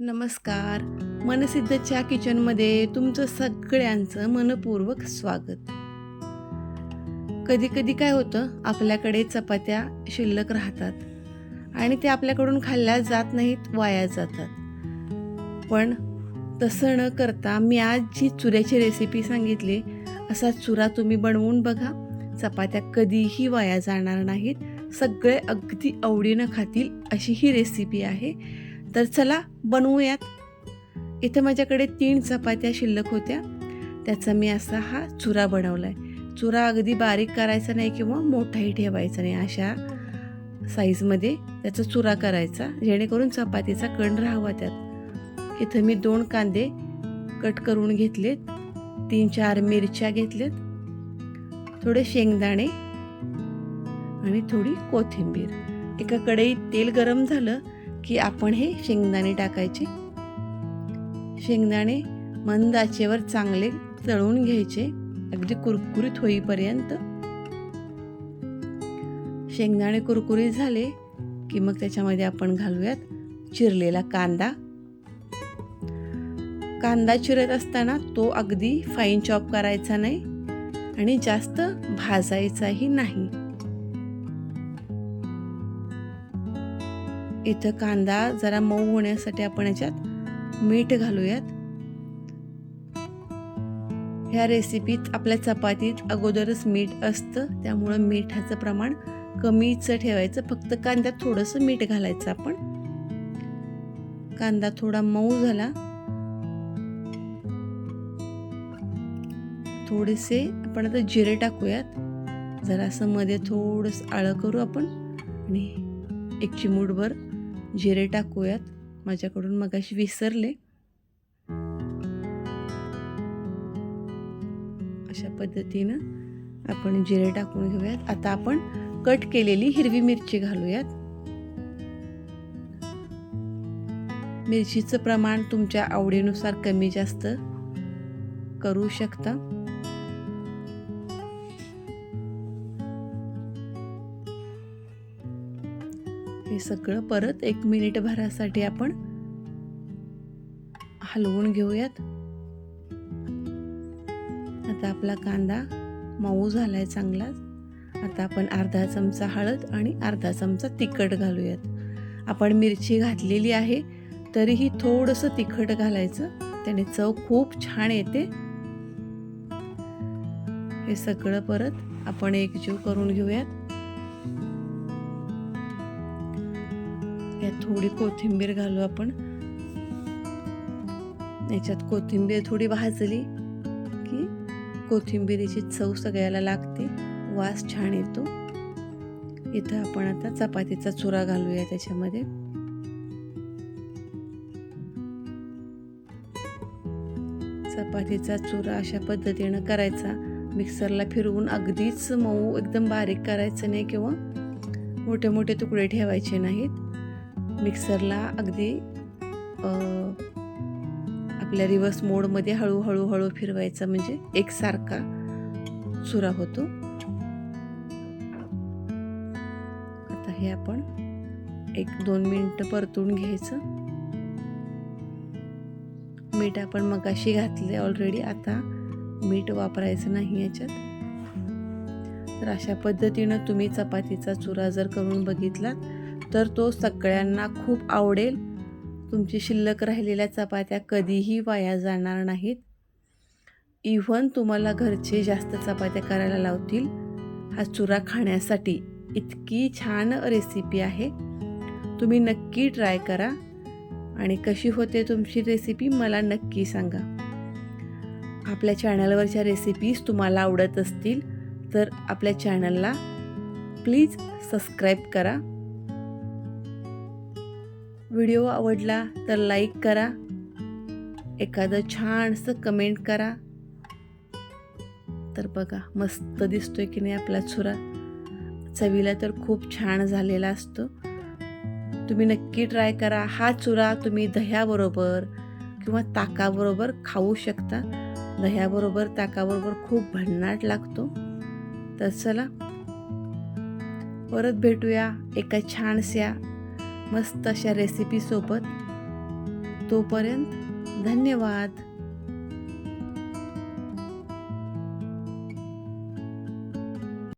नमस्कार. मनसिद्धच्या किचनमध्ये तुमचं सगळ्यांचं मनपूर्वक स्वागत. कधी कधी काय होतं आपल्याकडे चपात्या शिल्लक राहतात आणि ते आपल्याकडून खाल्ल्या जात नाहीत वाया जातात. पण तसं न करता मी आज जी चुऱ्याची रेसिपी सांगितली असा चुरा तुम्ही बनवून बघा. चपात्या कधीही वाया जाणार नाहीत. सगळे अगदी आवडीनं खातील अशी ही रेसिपी आहे. तर चला बनवूयात. इथं माझ्याकडे तीन चपात्या शिल्लक होत्या. त्याचा मी असा हा चुरा बनवला आहे चुरा अगदी बारीक करायचा नाही किंवा मोठाही ठेवायचा नाही. अशा साईजमध्ये त्याचा चुरा करायचा जेणेकरून चपातीचा कण राहावा त्यात. इथं मी दोन कांदे कट करून घेतलेत. तीन चार मिरच्या घेतलेत थोडे शेंगदाणे आणि थोडी कोथिंबीर. एका कढईत तेल गरम झालं की आपण हे शेंगदाणे टाकायचे. शेंगदाणे मंद आचेवर चांगले तळून घ्यायचे. अगदी कुरकुरीत होईपर्यंत. शेंगदाणे कुरकुरीत झाले की मग त्याच्यामध्ये आपण घालूयात चिरलेला कांदा. कांदा चिरत असताना तो अगदी फाईन चॉप करायचा नाही आणि जास्त भाजायचाही नाही. इथं कांदा जरा मऊ होण्यासाठी आपण याच्यात मीठ घालूयात. ह्या रेसिपीत आपल्या चपातीत अगोदरच मीठ असतं त्यामुळं मिठाचं प्रमाण कमीच ठेवायचं. फक्त कांद्यात थोडंसं मीठ घालायचं आपण. कांदा थोडा मऊ झाला. थोडेसे आपण आता जिरे टाकूयात. जरासं मध्ये थोडंसं आळं करू आपण. आणि एक चिमूटभर जिरे टाकूयात. माझ्याकडून मगाशी विसरले. अशा पद्धतीनं आपण जिरे टाकून घेऊयात. आता आपण कट केलेली हिरवी मिरची घालूयात. मिरचीचं प्रमाण तुमच्या आवडीनुसार कमी जास्त करू शकता. हे सगळं परत एक मिनिट भरासाठी आपण हलवून घेऊयात. आता आपला कांदा मऊ झालाय चांगलाच आता आपण अर्धा चमचा हळद आणि अर्धा चमचा तिखट घालूयात. आपण मिरची घातलेली आहे तरीही थोडंसं तिखट घालायचं. त्याने चव खूप छान येते. हे सगळं परत आपण एकजीव करून घेऊयात. थोडी कोथिंबीर घालू आपण. याच्यात कोथिंबीर थोडी भाजली की कोथिंबीरीची चव सगळ्याला लागते. वास छान येतो. इथं आपण आता चपातीचा चुरा घालूया त्याच्यामध्ये. चपातीचा चुरा अशा पद्धतीनं करायचा. मिक्सरला फिरवून अगदीच मऊ एकदम बारीक करायचं नाही किंवा मोठे मोठे तुकडे ठेवायचे नाहीत. मिक्सरला अगदी आपल्या रिव्हर्स मोडमध्ये हळूहळू हळू फिरवायचा म्हणजे एकसारखा चुरा होतो. आता हे आपण एक दोन मिनटं परतून घ्यायचं. मीठ आपण मगाशी घातले ऑलरेडी आता मीठ वापरायचं नाही याच्यात. तर अशा पद्धतीनं तुम्ही चपातीचा चुरा जर करून बघितलात तर तो सगळ्यांना खूप आवडेल. तुमची शिल्लक राहिलेल्या चपात्या कधीही वाया जाणार नाहीत. इव्हन तुम्हाला घरचे जास्त चपात्या करायला लावतील हा चुरा खाण्यासाठी इतकी छान रेसिपी आहे. तुम्ही नक्की ट्राय करा आणि कशी होते तुमची रेसिपी मला नक्की सांगा. आपल्या चॅनलवरच्या रेसिपीज तुम्हाला आवडत असतील तर आपल्या चॅनलला प्लीज सबस्क्राईब करा. व्हिडिओ आवडला तर लाईक करा. एखादं छानसं कमेंट करा. तर बघा मस्त दिसतोय की नाही आपला छुरा. चवीला तर खूप छान झालेला असतो. तुम्ही नक्की ट्राय करा. हा चुरा तुम्ही दह्याबरोबर किंवा ताकाबरोबर खाऊ शकता. दह्याबरोबर ताकाबरोबर खूप भन्नाट लागतो. तर चला परत भेटूया एका छानशा मस्त अशा रेसिपीसोबत तोपर्यंत धन्यवाद.